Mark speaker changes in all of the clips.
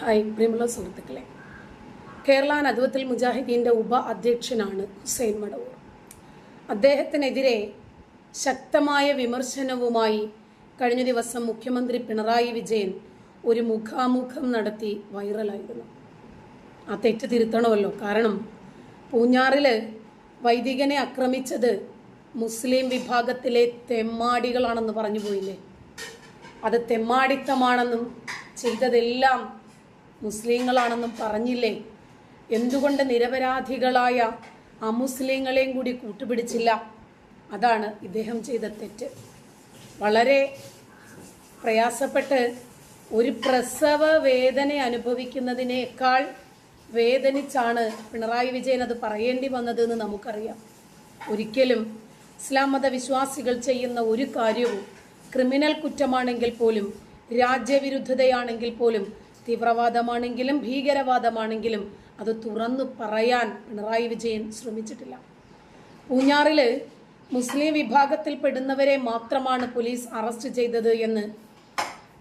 Speaker 1: Hi പ്രിയമുള്ള സുഹൃത്തുക്കളെ. കേരള നദുവത്തിൽ മുജാഹിദീന്റെ ഉപ അധ്യക്ഷനാണ് ഹുസൈൻ മടവൂർ. അദ്ദേഹത്തിനെതിരെ ശക്തമായ വിമർശനവുമായി കഴിഞ്ഞ ദിവസം മുഖ്യമന്ത്രി പിണറായി വിജയൻ ഒരു മുഖാമുഖം നടത്തി വൈറലായിരുന്നു. ആ തെറ്റ് തിരുത്തണമല്ലോ കാരണം പൂഞ്ഞാറിൽ വൈദികനെ ആക്രമിച്ചത് മുസ്ലിം വിഭാഗത്തിലെ തെമ്മാടികളാണെന്ന് പറഞ്ഞു പോയില്ലേ? അത് തെമ്മാടിത്തമാണെന്നും ചെയ്തതെല്ലാം മുസ്ലിങ്ങളാണെന്നും പറഞ്ഞില്ലേ? എന്തുകൊണ്ട് നിരപരാധികളായ അമുസ്ലിങ്ങളെയും കൂടി കൂട്ടുപിടിച്ചില്ല? അതാണ് ഇദ്ദേഹം ചെയ്ത തെറ്റ്. വളരെ പ്രയാസപ്പെട്ട് ഒരു പ്രസവ വേദന അനുഭവിക്കുന്നതിനേക്കാൾ വേദനിച്ചാണ് പിണറായി വിജയൻ അത് പറയേണ്ടി വന്നതെന്ന് നമുക്കറിയാം. ഒരിക്കലും ഇസ്ലാം മത വിശ്വാസികൾ ചെയ്യുന്ന ഒരു കാര്യവും ക്രിമിനൽ കുറ്റമാണെങ്കിൽ പോലും രാജ്യവിരുദ്ധതയാണെങ്കിൽ പോലും തീവ്രവാദമാണെങ്കിലും ഭീകരവാദമാണെങ്കിലും അത് തുറന്നു പറയാൻ പിണറായി വിജയൻ ശ്രമിച്ചിട്ടില്ല. പൂഞ്ഞാറിൽ മുസ്ലിം വിഭാഗത്തിൽപ്പെടുന്നവരെ മാത്രമാണ് പോലീസ് അറസ്റ്റ് ചെയ്തത് എന്ന്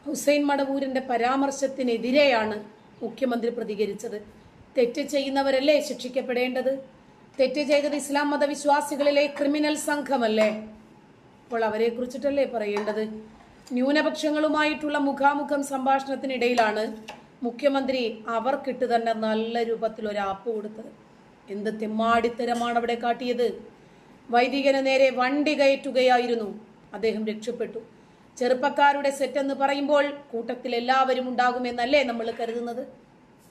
Speaker 1: ഹുസൈൻ മടവൂരിന്റെ പരാമർശത്തിനെതിരെയാണ് മുഖ്യമന്ത്രി പ്രതികരിച്ചത്. തെറ്റ് ചെയ്യുന്നവരല്ലേ ശിക്ഷിക്കപ്പെടേണ്ടത്? തെറ്റ് ചെയ്തത് ഇസ്ലാം മതവിശ്വാസികളിലെ ക്രിമിനൽ സംഘമല്ലേ? അപ്പോൾ അവരെ കുറിച്ചിട്ടല്ലേ പറയേണ്ടത്? ന്യൂനപക്ഷങ്ങളുമായിട്ടുള്ള മുഖാമുഖം സംഭാഷണത്തിനിടയിലാണ് മുഖ്യമന്ത്രി അവർക്കിട്ട് തന്നെ നല്ല രൂപത്തിൽ ഒരു ആപ്പ് കൊടുത്തത്. എന്ത് തെമ്മാടിത്തരമാണ് അവിടെ കാട്ടിയത്. വൈദികന് നേരെ വണ്ടി കയറ്റുകയായിരുന്നു. അദ്ദേഹം രക്ഷപ്പെട്ടു. ചെറുപ്പക്കാരുടെ സെറ്റ് എന്ന് പറയുമ്പോൾ കൂട്ടത്തിൽ എല്ലാവരും ഉണ്ടാകുമെന്നല്ലേ നമ്മൾ കരുതുന്നത്.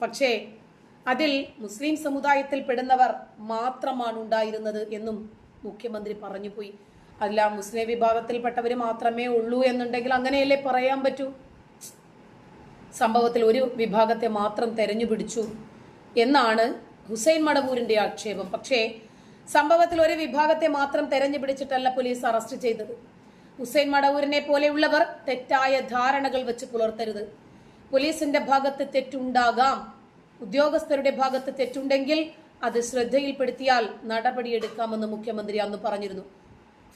Speaker 1: പക്ഷേ അതിൽ മുസ്ലിം സമുദായത്തിൽ പെടുന്നവർ മാത്രമാണ് ഉണ്ടായിരുന്നത് എന്നും മുഖ്യമന്ത്രി പറഞ്ഞുപോയി. അല്ല മുസ്ലിം വിഭാഗത്തിൽപ്പെട്ടവർ മാത്രമേ ഉള്ളൂ എന്നുണ്ടെങ്കിൽ അങ്ങനെയല്ലേ പറയാൻ പറ്റൂ? സംഭവത്തിൽ ഒരു വിഭാഗത്തെ മാത്രം തെരഞ്ഞു പിടിച്ചു എന്നാണ് ഹുസൈൻ മടവൂരിന്റെ ആക്ഷേപം. പക്ഷേ സംഭവത്തിൽ ഒരു വിഭാഗത്തെ മാത്രം തെരഞ്ഞു പിടിച്ചിട്ടല്ല പോലീസ് അറസ്റ്റ് ചെയ്തത്. ഹുസൈൻ മടവൂരിനെ പോലെയുള്ളവർ തെറ്റായ ധാരണകൾ വെച്ച് പുലർത്തരുത്. പോലീസിന്റെ ഭാഗത്ത് തെറ്റുണ്ടാകാം. ഉദ്യോഗസ്ഥരുടെ ഭാഗത്ത് തെറ്റുണ്ടെങ്കിൽ അത് ശ്രദ്ധയിൽപ്പെടുത്തിയാൽ നടപടിയെടുക്കാമെന്ന് മുഖ്യമന്ത്രി അന്ന് പറഞ്ഞിരുന്നു.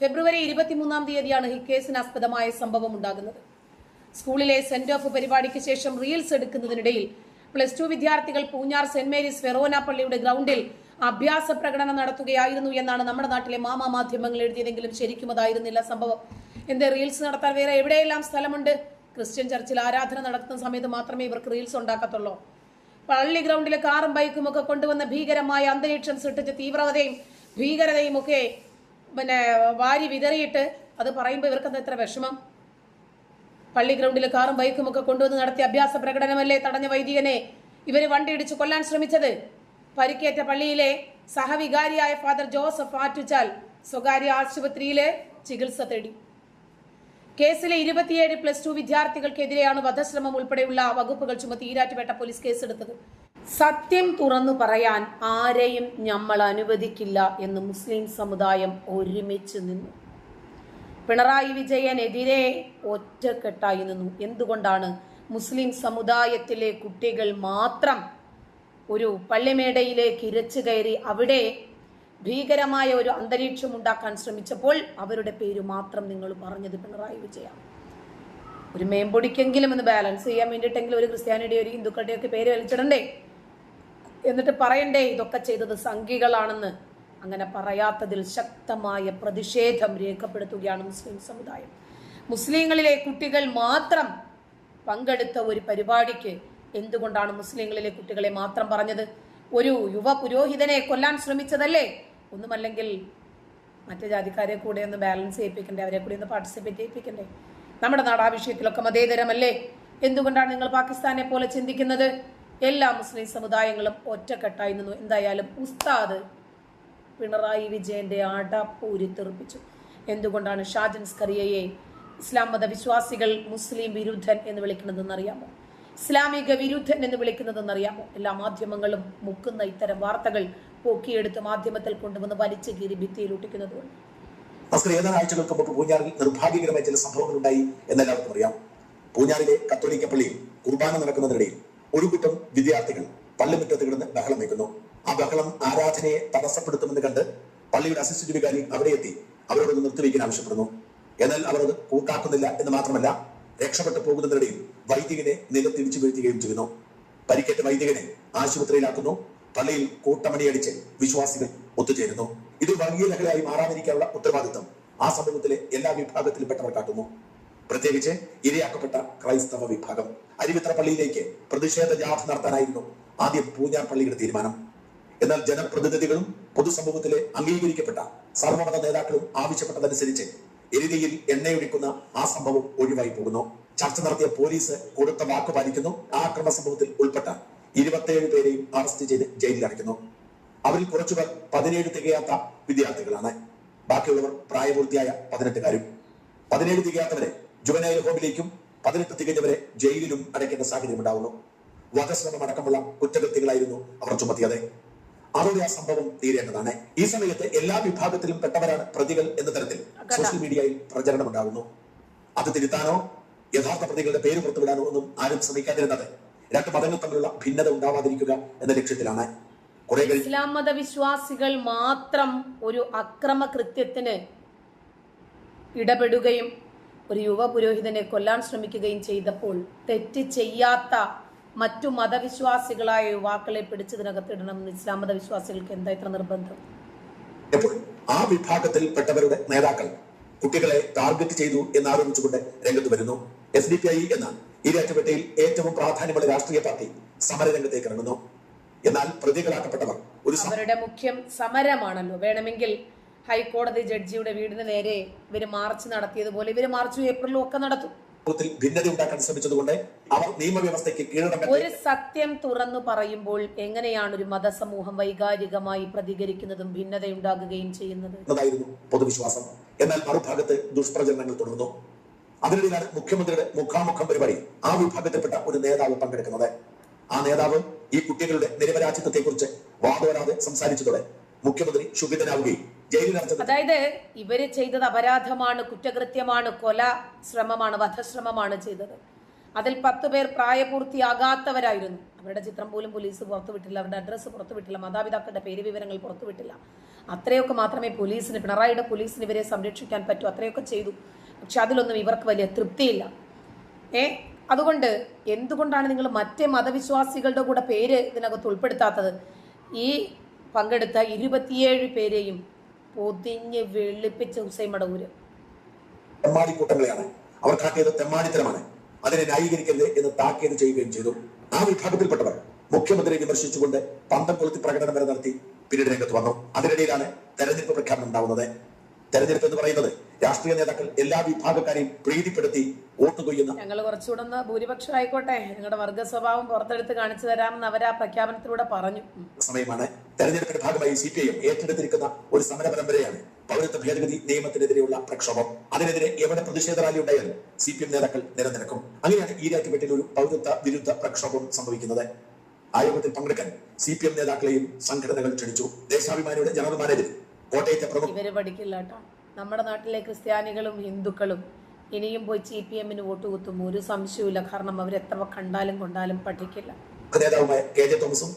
Speaker 1: ഫെബ്രുവരി ഇരുപത്തിമൂന്നാം തീയതിയാണ് ഈ കേസിനാസ്പദമായ സംഭവം ഉണ്ടാകുന്നത്. സ്കൂളിലെ സെന്റ് ഓഫ് പരിപാടിക്ക് ശേഷം റീൽസ് എടുക്കുന്നതിനിടയിൽ പ്ലസ് ടു വിദ്യാർത്ഥികൾ പൂഞ്ഞാർ സെന്റ് മേരീസ് ഫെറോന പള്ളിയുടെ ഗ്രൗണ്ടിൽ അഭ്യാസ പ്രകടനം നടത്തുകയായിരുന്നു എന്നാണ് നമ്മുടെ നാട്ടിലെ മാമാ മാധ്യമങ്ങൾ എഴുതിയതെങ്കിലും ശരിക്കും അതായിരുന്നില്ല സംഭവം. എന്തേ റീൽസ് നടത്താൻ വേറെ എവിടെയെല്ലാം സ്ഥലമുണ്ട്? ക്രിസ്ത്യൻ ചർച്ചിൽ ആരാധന നടത്തുന്ന സമയത്ത് മാത്രമേ ഇവർക്ക് റീൽസ് ഉണ്ടാക്കത്തുള്ളൂ. പള്ളി ഗ്രൗണ്ടിലെ കാറും ബൈക്കും ഒക്കെ കൊണ്ടുവന്ന ഭീകരമായ അന്തരീക്ഷം സൃഷ്ടിച്ച തീവ്രതയും ഭീകരതയും ഒക്കെ പിന്നെ വാരി വിതറിയിട്ട് അത് പറയുമ്പോൾ ഇവർക്ക് എന്താ എത്ര വിഷമം? പള്ളി ഗ്രൗണ്ടിൽ കാറും ബൈക്കും ഒക്കെ കൊണ്ടുവന്ന് നടത്തിയ അഭ്യാസ പ്രകടനമല്ലേ തടഞ്ഞ വൈദികനെ? ഇവർ വണ്ടി ഇടിച്ച് കൊല്ലാൻ ശ്രമിച്ചത്. പരിക്കേറ്റ പള്ളിയിലെ സഹവികാരിയായ ഫാദർ ജോസഫ് ആറ്റുച്ചാൽ സ്വകാര്യ ആശുപത്രിയിലെ ചികിത്സ തേടി. കേസിലെ ഇരുപത്തിയേഴ് പ്ലസ് ടു വിദ്യാർത്ഥികൾക്കെതിരെയാണ് വധശ്രമം ഉൾപ്പെടെയുള്ള വകുപ്പുകൾ ചുമത്തി ഈരാറ്റുപേട്ട പോലീസ് കേസെടുത്തത്. സത്യം തുറന്നു പറയാൻ ആരെയും നമ്മൾ അനുവദിക്കില്ല എന്ന് മുസ്ലിം സമുദായം ഒരുമിച്ച് നിന്നു. പിണറായി വിജയനെതിരെ ഒറ്റക്കെട്ടായി നിന്നു. എന്തുകൊണ്ടാണ് മുസ്ലിം സമുദായത്തിലെ കുട്ടികൾ മാത്രം ഒരു പള്ളിമേടയിലേക്ക് ഇരച്ചു കയറി അവിടെ ഭീകരമായ ഒരു അന്തരീക്ഷം ഉണ്ടാക്കാൻ ശ്രമിച്ചപ്പോൾ അവരുടെ പേര് മാത്രം നിങ്ങൾ പറഞ്ഞത് പിണറായി വിജയ ഒരു മേമ്പൊടിക്കെങ്കിലും ഒന്ന് ബാലൻസ് ചെയ്യാൻ വേണ്ടിയിട്ടെങ്കിലും ഒരു ക്രിസ്ത്യാനിയുടെ ഒരു ഹിന്ദുക്കളുടെയൊക്കെ പേര് വലിച്ചിടണ്ടേ? എന്നിട്ട് പറയണ്ടേ ഇതൊക്കെ ചെയ്തത് സംഘികളാണെന്ന്. അങ്ങനെ പറയാത്തതിൽ ശക്തമായ പ്രതിഷേധം രേഖപ്പെടുത്തുകയാണ് മുസ്ലിം സമുദായം. മുസ്ലിങ്ങളിലെ കുട്ടികൾ മാത്രം പങ്കെടുത്ത ഒരു പരിപാടിക്ക് എന്തുകൊണ്ടാണ് മുസ്ലിങ്ങളിലെ കുട്ടികളെ മാത്രം പറഞ്ഞത്? ഒരു യുവ പുരോഹിതനെ കൊല്ലാൻ ശ്രമിച്ചതല്ലേ? ഒന്നുമല്ലെങ്കിൽ മറ്റു ജാതിക്കാരെ കൂടെ ഒന്ന് ബാലൻസ് ചെയ്യിപ്പിക്കണ്ടേ അവരെ കൂടി ഒന്ന് പാർട്ടിസിപ്പേറ്റ് ചെയ്യിപ്പിക്കണ്ടേ? നമ്മുടെ നാട് വിഷയത്തിലൊക്കെ മതേതരമല്ലേ? എന്തുകൊണ്ടാണ് നിങ്ങൾ പാകിസ്ഥാനെ പോലെ ചിന്തിക്കുന്നത്? എല്ലാ മുസ്ലിം സമുദായങ്ങളും ഒറ്റക്കെട്ടായി നിന്നു. എന്തായാലും ഉസ്താദ് പിണറായി വിജയന്റെ അടപ്പൂരി തെറിപ്പിച്ചു. എന്തുകൊണ്ടാണ് ഷാജൻ സ്കറിയയെ ഇസ്ലാം മതവിശ്വാസികൾ മുസ്ലിം വിരുദ്ധൻ എന്ന് വിളിക്കുന്നതെന്ന് അറിയാമോ ഇസ്ലാമിക വിരുദ്ധൻ എന്ന് വിളിക്കുന്നതെന്ന് അറിയാമോ എല്ലാ മാധ്യമങ്ങളും മുക്കുന്ന ഇത്തരം വാർത്തകൾ പൊക്കിയെടുത്ത് മാധ്യമത്തിൽ കൊണ്ടുവന്ന് വലിച്ചു കീറി ഭിത്തിയിൽ ഒട്ടിക്കുന്നതുകൊണ്ട്.
Speaker 2: ഏതാനും ആഴ്ചകൾക്ക് മുമ്പ് പൂഞ്ഞാറിൽ നിർഭാഗ്യകരമായ ചില സംഭവങ്ങൾ ഉണ്ടായി എന്നെല്ലാവർക്കും അറിയാം. പൂഞ്ഞാറിലെ കത്തോലിക്ക പള്ളിയിൽ കുർബാന നടക്കുന്നതിനിടയിൽ ഒരു കൂട്ടം വിദ്യാർത്ഥികൾ പള്ളിമുറ്റത്ത് കിടന്ന് ബഹളം വയ്ക്കുന്നു ആ ബഹളം ആരാധനയെ തടസ്സപ്പെടുത്തുമെന്ന് കണ്ട് പള്ളിയുടെ അസിസ്റ്റന്റ് വികാരി അവിടെ എത്തി. അവരോടൊന്ന് നിർത്തിവെക്കാൻ ആവശ്യപ്പെടുന്നു. എന്നാൽ അവർ അത് കൂട്ടാക്കുന്നില്ല എന്ന് മാത്രമല്ല രക്ഷപ്പെട്ടു പോകുന്നതിനിടയിൽ വൈദികനെ നിലത്തിടിച്ചു വീഴ്ത്തുകയും ചെയ്യുന്നു. പരിക്കേറ്റ വൈദികനെ ആശുപത്രിയിലാക്കുന്നു. പള്ളിയിൽ കൂട്ടമണിയടിച്ച് വിശ്വാസികൾ ഒത്തുചേരുന്നു. ഇത് വർഗീയ ലഹളയായി മാറാതിരിക്കാനുള്ള ഉത്തരവാദിത്തം ആ സമൂഹത്തിലെ എല്ലാ വിഭാഗത്തിൽപ്പെട്ടവർ കാട്ടുന്നു. പ്രത്യേകിച്ച് ഇരയാക്കപ്പെട്ട ക്രൈസ്തവ വിഭാഗം. അരുവിത്ര പള്ളിയിലേക്ക് പ്രതിഷേധ ജാഥ നടത്താനായിരുന്നു ആദ്യം പൂഞ്ഞാർ പള്ളിയുടെ തീരുമാനം. എന്നാൽ ജനപ്രതിനിധികളും പൊതുസമൂഹത്തിലെ അംഗീകരിക്കപ്പെട്ട സർവമത നേതാക്കളും ആവശ്യപ്പെട്ടതനുസരിച്ച് എരുതിയിൽ എണ്ണയൊഴിക്കുന്ന ആ സംഭവം ഒഴിവായി പോകുന്നു. ചർച്ച നടത്തിയ പോലീസ് കൊടുത്ത വാക്ക് പാലിക്കുന്നു. ആ അക്രമ സംഭവത്തിൽ ഉൾപ്പെട്ട ഇരുപത്തിയേഴ് പേരെയും അറസ്റ്റ് ചെയ്ത് ജയിലിൽ അടയ്ക്കുന്നു. അവരിൽ കുറച്ചുപേർ പതിനേഴ് തികയാത്ത വിദ്യാർത്ഥികളാണ്. ബാക്കിയുള്ളവർ പ്രായപൂർത്തിയായ പതിനെട്ടുകാരും. പതിനേഴ് തികയാത്തവരെ ജുവനൈൽ ഹോമിലേക്കും പതിനെട്ട് തികഞ്ഞവരെ ജയിലിലും അടയ്ക്കേണ്ട സാഹചര്യം ഉണ്ടാവുന്നു. വധശ്രമം അടക്കമുള്ള കുറ്റകൃത്യങ്ങളായിരുന്നു അവർ ചുമത്തിയത്. അതോടെ ആ സംഭവം തീരേണ്ടതാണ്. ഈ സമയത്ത് എല്ലാ വിഭാഗത്തിലും പെട്ടവരാണ് പ്രതികൾ എന്ന തരത്തിൽ സോഷ്യൽ മീഡിയയിൽ പ്രചരണം ഉണ്ടാകുന്നു അത് തിരുത്താനോ യഥാർത്ഥ പ്രതികളുടെ പേര് പുറത്തുവിടാനോ ഒന്നും ആരും ശ്രമിക്കാതിരുന്നത്. രണ്ട് മതങ്ങൾ തമ്മിലുള്ള ഭിന്നത ഉണ്ടാവാതിരിക്കുക എന്ന ലക്ഷ്യത്തിലാണ്.
Speaker 1: ഇസ്ലാം മത വിശ്വാസികൾ മാത്രം ഒരു അക്രമ കൃത്യത്തിന് ഇടപെടുകയും ഒരു യുവ പുരോഹിതനെ കൊല്ലാൻ ശ്രമിക്കുകയും ചെയ്തപ്പോൾ തെറ്റ് ചെയ്യാത്ത മറ്റു മതവിശ്വാസികളായ യുവാക്കളെ പിടിച്ചതിനകത്തിടണം. ഇസ്ലാം മത വിശ്വാസികൾക്ക് എന്താ ഇത്ര നിർബന്ധം?
Speaker 2: ആ വിഭാഗത്തിൽപ്പെട്ടവരുടെ നേതാക്കൾ കുട്ടികളെ ടാർഗറ്റ് ചെയ്തു എന്നാരോപിച്ചുകൊണ്ട് രംഗത്ത് വരുന്നു. എസ് ഡി പി ഐ എന്ന ഈരാറ്റുപേട്ടയിൽ ഏറ്റവും പ്രാധാന്യമുള്ള രാഷ്ട്രീയ പാർട്ടി സമരരംഗത്തേക്ക് ഇറങ്ങുന്നു. എന്നാൽ പ്രതികളാക്കപ്പെട്ടവർ ഒരു
Speaker 1: അവരുടെ മുഖ്യം സമരമാണല്ലോ. വേണമെങ്കിൽ ഹൈക്കോടതി ജഡ്ജിയുടെ വീടിന് നേരെ ഇവർ മാർച്ച് നടത്തിയതുപോലെ ഇവർ മാർച്ചും ഏപ്രിലും ഒക്കെ നടത്തും.
Speaker 2: ഭിന്നത ഉണ്ടാക്കാൻ ശ്രമിച്ചതുകൊണ്ട് അവർ നിയമവ്യവസ്ഥയ്ക്ക്
Speaker 1: ഒരു സത്യം തുറന്നു പറയുമ്പോൾ എങ്ങനെയാണ് ഒരു മതസമൂഹം വൈകാരികമായി പ്രതികരിക്കുന്നതും ഭിന്നതയുണ്ടാകുകയും ചെയ്യുന്നത്?
Speaker 2: എന്നതായിരുന്നു പൊതുവിശ്വാസം. എന്നാൽ മറുഭാഗത്ത് ദുഷ്പ്രചരണങ്ങൾ തുടർന്നു. അതിനിടയിലാണ് മുഖ്യമന്ത്രിയുടെ മുഖാമുഖം പരിപാടി ആ വിഭാഗത്തിൽപ്പെട്ട ഒരു നേതാവ് പങ്കെടുക്കുന്നത്. ആ നേതാവ് ഈ കുട്ടികളുടെ നിരപരാജിത്വത്തെ കുറിച്ച് വാദോരാതെ സംസാരിച്ചതോടെ മുഖ്യമന്ത്രി ക്ഷുഭിതനാവുകയും
Speaker 1: അതായത് ഇവർ ചെയ്തത് അപരാധമാണ് കുറ്റകൃത്യമാണ് കൊല ശ്രമമാണ് വധശ്രമമാണ് ചെയ്തത്. അതിൽ പത്ത് പേർ പ്രായപൂർത്തിയാകാത്തവരായിരുന്നു. അവരുടെ ചിത്രം പോലും പോലീസ് പുറത്തുവിട്ടില്ല അവരുടെ അഡ്രസ്സ് പുറത്തുവിട്ടില്ല മാതാപിതാക്കളുടെ പേര് വിവരങ്ങൾ പുറത്തുവിട്ടില്ല അത്രയൊക്കെ മാത്രമേ പോലീസിന് പിണറായിയുടെ പോലീസിന് ഇവരെ സംരക്ഷിക്കാൻ പറ്റൂ അത്രയൊക്കെ ചെയ്തു. പക്ഷെ അതിലൊന്നും ഇവർക്ക് വലിയ തൃപ്തിയില്ല. ഏ? അതുകൊണ്ട് എന്തുകൊണ്ടാണ് നിങ്ങൾ മറ്റേ മതവിശ്വാസികളുടെ കൂടെ പേര് ഇതിനകത്ത് ഉൾപ്പെടുത്താത്തത്? ഈ പങ്കെടുത്ത ഇരുപത്തിയേഴ് പേരെയും പൊതിഞ്ഞ് വെളുപ്പിച്ച ഹുസൈൻ മടവൂര്.
Speaker 2: തെമ്മാടിക്കൂട്ടങ്ങളെയാണ്. അവർ കാട്ടിയത് തെമ്മാടിത്തരമാണ്. അതിനെ ന്യായീകരിക്കരുത് എന്ന് താക്കീത് ചെയ്യുകയും ചെയ്തു. ആ വിഭാഗത്തിൽപ്പെട്ടവർ മുഖ്യമന്ത്രിയെ വിമർശിച്ചുകൊണ്ട് പന്തം കൊളുത്തി പ്രകടനം വരെ നടത്തി പിന്നീട് രംഗത്ത് വന്നു. അതിനിടയിലാണ് തെരഞ്ഞെടുപ്പ് പ്രഖ്യാപനം ഉണ്ടാവുന്നത്. തെരഞ്ഞെടുപ്പ് എന്ന് പറയുന്നത് രാഷ്ട്രീയ നേതാക്കൾ എല്ലാ വിഭാഗക്കാരെയും പ്രീതിപ്പെടുത്തി വോട്ട് കൊയ്യുന്ന
Speaker 1: ഞങ്ങൾ കുറച്ചുകൂടെ ഒന്ന് ഭൂരിപക്ഷം ആയിക്കോട്ടെ നിങ്ങളുടെ വർഗ സ്വഭാവം പുറത്തെടുത്ത് കാണിച്ചു തരാമെന്ന് അവർ ആ പ്രഖ്യാപനത്തിലൂടെ പറഞ്ഞു.
Speaker 2: സമയമാണ്. തെരഞ്ഞെടുപ്പിന്റെ ഭാഗമായി സി പി ഐ എം ഏറ്റെടുത്തിരിക്കുന്ന ഒരു സമര പരമ്പരയാണ് പൗരത്വ ഭേദഗതി നിയമത്തിനെതിരെയുള്ള പ്രക്ഷോഭം. അതിനെതിരെ എവിടെ പ്രതിഷേധ റാലി ഉണ്ടായാലും സി പി എം നേതാക്കൾ നിലനിൽക്കും. അങ്ങനെയാണ് ഈ രാജ്യപെട്ടിൽ ഒരു പൗരത്വ വിരുദ്ധ പ്രക്ഷോഭം സംഭവിക്കുന്നത്. ആയോഗത്തിൽ പങ്കെടുക്കാൻ സി പി എം നേതാക്കളെയും സംഘടനകൾ ക്ഷണിച്ചു. ദേശാഭിമാനിയുടെ ജനറൽ മാനേജർ
Speaker 1: ഇവർ പഠിക്കില്ല കേട്ടോ നമ്മുടെ നാട്ടിലെ ക്രിസ്ത്യാനികളും ഹിന്ദുക്കളും ഇനിയും പോയി സി പി എമ്മിന് വോട്ട് കുത്തും. ഒരു സംശയവുമില്ല. കാരണം അവർ എത്ര കണ്ടാലും കൊണ്ടാലും പഠിക്കില്ല.
Speaker 2: നേതാവുമായ കെ ജെ തോമസും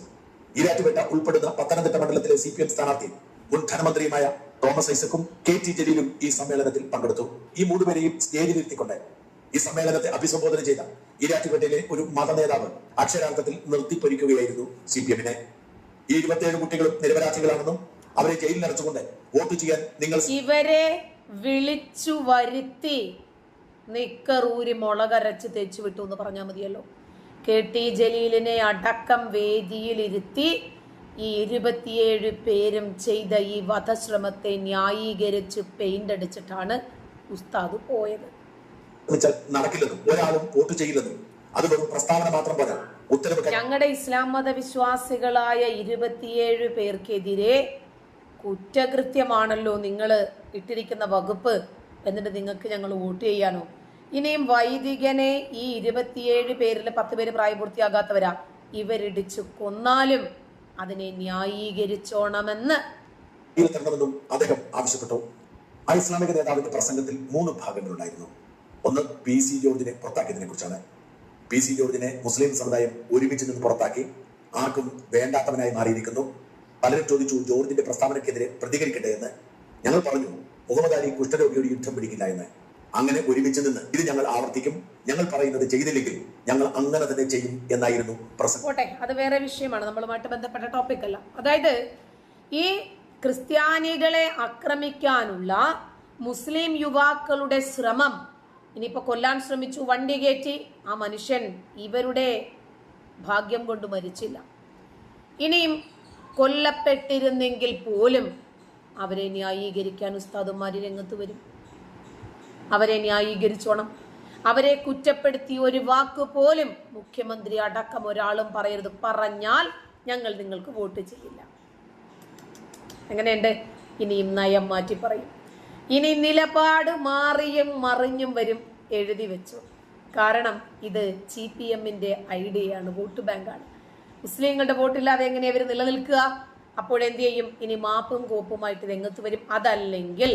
Speaker 2: ഈരാറ്റുപേട്ട ഉൾപ്പെടുന്ന പത്തനംതിട്ട മണ്ഡലത്തിലെ സി പി എം സ്ഥാനാർത്ഥി മുൻ ധനമന്ത്രിയുമായ തോമസ് ഐസക്കും കെ ടി ജലീലും ഈ സമ്മേളനത്തിൽ പങ്കെടുത്തു. ഈ മൂന്നുപേരെയും സ്റ്റേജിലിരുത്തിക്കൊണ്ട് ഈ സമ്മേളനത്തെ അഭിസംബോധന ചെയ്ത ഈരാറ്റുപേട്ടയിലെ ഒരു മത നേതാവ് അക്ഷരാർത്ഥത്തിൽ നിർത്തിപ്പൊരിക്കുകയായിരുന്നു സി പി എമ്മിനെ ഈ ഇരുപത്തിയേഴ് കുട്ടികളും നിരപരാധികളാണെന്നും അവരെ ജയിലിൽ അടച്ചുകൊണ്ട് വോട്ട് ചെയ്യാൻ നിങ്ങൾ
Speaker 1: ഇവരെ വിളിച്ചു വരുത്തി നിക്കറൂരി മുളകരച്ച് തേച്ചു വിട്ടു എന്ന് പറഞ്ഞാൽ മതിയല്ലോ. കെ ടി ജലീലിനെ അടക്കം വേദിയിലിരുത്തി ഈ ഇരുപത്തിയേഴ് പേരും ചെയ്ത ഈ വധശ്രമത്തെ ന്യായീകരിച്ച് പെയിന്റ് അടിച്ചിട്ടാണ് ഉസ്താദ് പോയത്.
Speaker 2: നടക്കില്ലെന്നും ഒരാളും വോട്ട് ചെയ്യില്ലെന്നും അത് വെറും പ്രസ്താവന മാത്രം പോരാ.
Speaker 1: ഞങ്ങളുടെ ഇസ്ലാം മത വിശ്വാസികളായ ഇരുപത്തിയേഴ് പേർക്കെതിരെ കുറ്റകൃത്യമാണല്ലോ നിങ്ങൾ ഇട്ടിരിക്കുന്ന വകുപ്പ് എന്നിട്ട് നിങ്ങൾക്ക് ഞങ്ങൾ വോട്ട് ചെയ്യാനോ? ഇനിയും വൈദികനെ ഈ ഇരുപത്തിയേഴ് പേരിൽ പത്ത് പേര് പ്രായപൂർത്തിയാകാത്തവരാ. ഇവരിടിച്ചു കൊന്നാലും അതിനെ ന്യായീകരിച്ചോണമെന്ന്.
Speaker 2: അദ്ദേഹം ആവശ്യപ്പെട്ടു. ഐസ്ലാമിക നേതാവിന്റെ പ്രസംഗത്തിൽ മൂന്ന് ഭാഗങ്ങളുണ്ടായിരുന്നു ഒന്ന് പി സി ജോർജിനെ പുറത്താക്കിയതിനെ കുറിച്ചാണ്. പി സി ജോർജിനെ മുസ്ലിം സമുദായം ഒരുമിച്ച് നിന്ന് പുറത്താക്കി. ആർക്കും വേണ്ടാത്തവനായി മാറിയിരിക്കുന്നു. പലരും ചോദിച്ചു ജോർജിന്റെ പ്രസ്താവനക്കെതിരെ പ്രതികരിക്കട്ടെ എന്ന്. ഞങ്ങൾ പറഞ്ഞു മുഹമ്മദ് അലി കുഷ്ഠരോഗിയോട് യുദ്ധം പിടിക്കില്ല എന്ന്. അങ്ങനെ ഒരുമിച്ച് നിന്ന് ഇത് ഞങ്ങൾ ആവർത്തിക്കും. ഞങ്ങൾ പറയുന്നത് ചെയ്തില്ലെങ്കിൽ ഞങ്ങൾ അങ്ങനെ തന്നെ ചെയ്യും എന്നായിരുന്നു പ്രസംഗം.
Speaker 1: അത് വേറെ വിഷയമാണ്. നമ്മളുമായിട്ട് ബന്ധപ്പെട്ട ടോപ്പിക് അല്ല. അതായത് ഈ ക്രിസ്ത്യാനികളെ ആക്രമിക്കാനുള്ള മുസ്ലിം യുവാക്കളുടെ ശ്രമം ഇനിയിപ്പോ കൊല്ലാൻ ശ്രമിച്ചു വണ്ടി കയറ്റി ആ മനുഷ്യൻ ഇവരുടെ ഭാഗ്യം കൊണ്ട് മരിച്ചില്ല. ഇനിയും കൊല്ലപ്പെട്ടിരുന്നെങ്കിൽ പോലും അവരെ ന്യായീകരിക്കാൻ ഉസ്താദുമാര് രംഗത്ത് വരും. അവരെ ന്യായീകരിച്ചോണം. അവരെ കുറ്റപ്പെടുത്തി ഒരു വാക്ക് പോലും മുഖ്യമന്ത്രി അടക്കം ഒരാളും പറയരുത്. പറഞ്ഞാൽ ഞങ്ങൾ നിങ്ങൾക്ക് വോട്ട് ചെയ്യില്ല. എങ്ങനെയുണ്ട്? ഇനിയും നയം മാറ്റി പറയും. ഇനി നിലപാട് മാറിയും മറിഞ്ഞും വരും എഴുതി വെച്ചു. കാരണം ഇത് സി പി എമ്മിന്റെ ഐഡിയയാണ്. വോട്ട് ബാങ്കാണ്. മുസ്ലിങ്ങളുടെ വോട്ടില്ലാതെ എങ്ങനെയാ അവർ നിലനിൽക്കുക? അപ്പോഴെന്ത് ചെയ്യും? ഇനി മാപ്പും കോപ്പുമായിട്ട് രംഗത്ത് വരും. അതല്ലെങ്കിൽ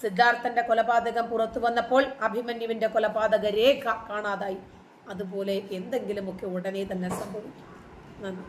Speaker 1: സിദ്ധാർത്ഥന്റെ കൊലപാതകം പുറത്തു വന്നപ്പോൾ അഭിമന്യുവിന്റെ കൊലപാതക രേഖ കാണാതായി. അതുപോലെ എന്തെങ്കിലുമൊക്കെ ഉടനെ തന്നെ സംഭവിക്കും. നന്ദി.